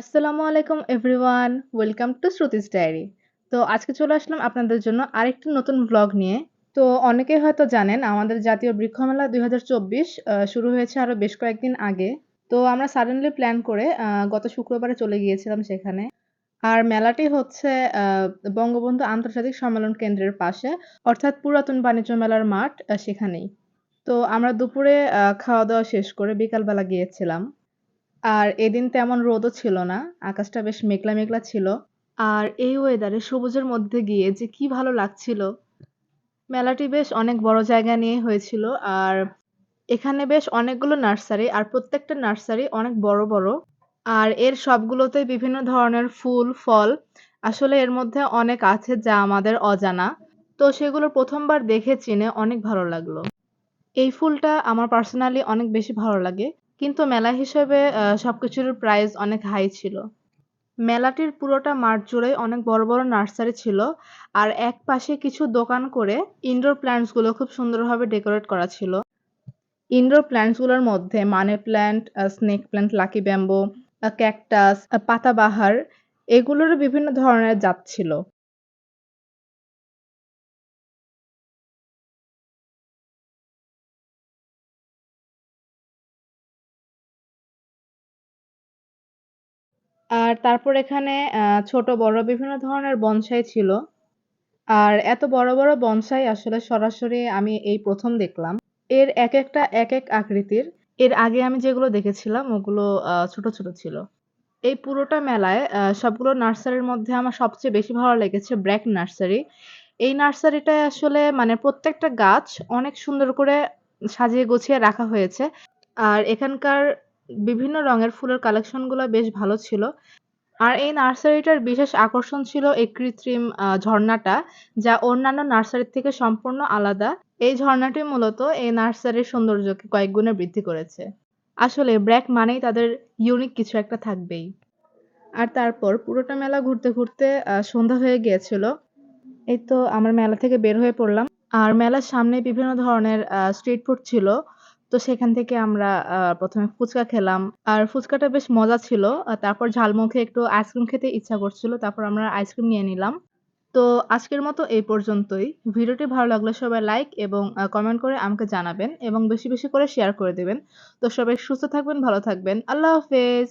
আসসালামু আলাইকুম everyone, welcome to Shruti's diary. তো আজকে চলে আসলাম আপনাদের জন্য আরেকটি নতুন ব্লগ নিয়ে। তো অনেকেই হয়তো জানেন, আমাদের জাতীয় বৃক্ষমেলা দুই হাজার চব্বিশ শুরু হয়েছে আরও বেশ কয়েকদিন আগে। তো আমরা সাডেনলি প্ল্যান করে গত শুক্রবারে চলে গিয়েছিলাম সেখানে। আর মেলাটি হচ্ছে বঙ্গবন্ধু আন্তর্জাতিক সম্মেলন কেন্দ্রের পাশে, অর্থাৎ পুরাতন বাণিজ্য মেলার মাঠ সেখানেই। তো আমরা দুপুরে খাওয়া দাওয়া শেষ করে বিকালবেলা গিয়েছিলাম। আর এদিন তেমন রোদও ছিল না, আকাশটা বেশ মেঘলা মেঘলা ছিল। আর এই ওয়েদারে সবুজের মধ্যে গিয়ে যে কি ভালো লাগছিল। মেলাটি বেশ অনেক বড় জায়গা নিয়ে হয়েছিল আর এখানে বেশ অনেকগুলো নার্সারি আর প্রত্যেকটা নার্সারি অনেক বড় বড়। আর এর সবগুলোতে বিভিন্ন ধরনের ফুল, ফল, আসলে এর মধ্যে অনেক আছে যা আমাদের অজানা। তো সেগুলো প্রথমবার দেখে চিনে অনেক ভালো লাগল। এই ফুলটা আমার পার্সোনালি অনেক বেশি ভালো লাগে। কিন্তু মেলা হিসেবে আহ, সবকিছুর প্রাইস অনেক হাই ছিল। মেলাটির পুরোটা মাঠ জুড়ে অনেক বড় বড় নার্সারি ছিল আর এক পাশে কিছু দোকান করে ইনডোর প্ল্যান্টসগুলো খুব সুন্দরভাবে ডেকোরেট করা ছিল। ইনডোর প্ল্যান্টসগুলোর মধ্যে money plant snake plant lucky bamboo cactus পাতাবাহার এগুলোরও বিভিন্ন ধরনের জাত ছিল। আর তারপর এখানে ছোট, বড় বিভিন্ন ধরনের বনসাই ছিল। আর এত বড় বড় বনসাই আসলে সরাসরি আমি এই প্রথম দেখলাম। এর এক একটা, এক এক আকৃতির। এর আগে আমি যেগুলো দেখেছিলাম, ওগুলো ছোট ছোট ছিল। এই পুরোটা মেলায় সবগুলো নার্সারির মধ্যে আমার সবচেয়ে বেশি ভালো লেগেছে ব্র্যাক নার্সারি। এই নার্সারিটায় আসলে মানে প্রত্যেকটা গাছ অনেক সুন্দর করে সাজিয়ে গুছিয়ে রাখা হয়েছে। আর এখানকার বিভিন্ন রঙের ফুলের কালেকশনগুলো বেশ ভালো ছিল। আর এই নার্সারিটার বিশেষ আকর্ষণ ছিল এই কৃত্রিম ঝর্ণাটা, যা অন্যান্য নার্সারির থেকে সম্পূর্ণ আলাদা। এই ঝর্ণাটি মূলত এই নার্সারির সৌন্দর্যকে কয়েক গুণে বৃদ্ধি করেছে। আসলে ব্র্যাক মানেই তাদের ইউনিক কিছু একটা থাকবেই। আর তারপর পুরোটা মেলা ঘুরতে ঘুরতে সন্ধ্যা হয়ে গিয়েছিল। এই তো আমার মেলা থেকে বের হয়ে পড়লাম। আর মেলার সামনে বিভিন্ন ধরনের স্ট্রিট ফুড ছিল। তো সেখান থেকে আমরা প্রথমে ফুচকা খেলাম। আর ফুচকাটা বেশ মজা ছিল। তারপর ঝালমুখে একটু আইসক্রিম খেতে ইচ্ছা করছিল। তারপর আমরা আইসক্রিম নিয়ে নিলাম। তো আজকের মতো এই পর্যন্তই। ভিডিওটি ভালো লাগলে সবাই লাইক এবং কমেন্ট করে আমাকে জানাবেন এবং বেশি বেশি করে শেয়ার করে দেবেন। তো সবাই সুস্থ থাকবেন, ভালো থাকবেন। আল্লাহ হাফেজ!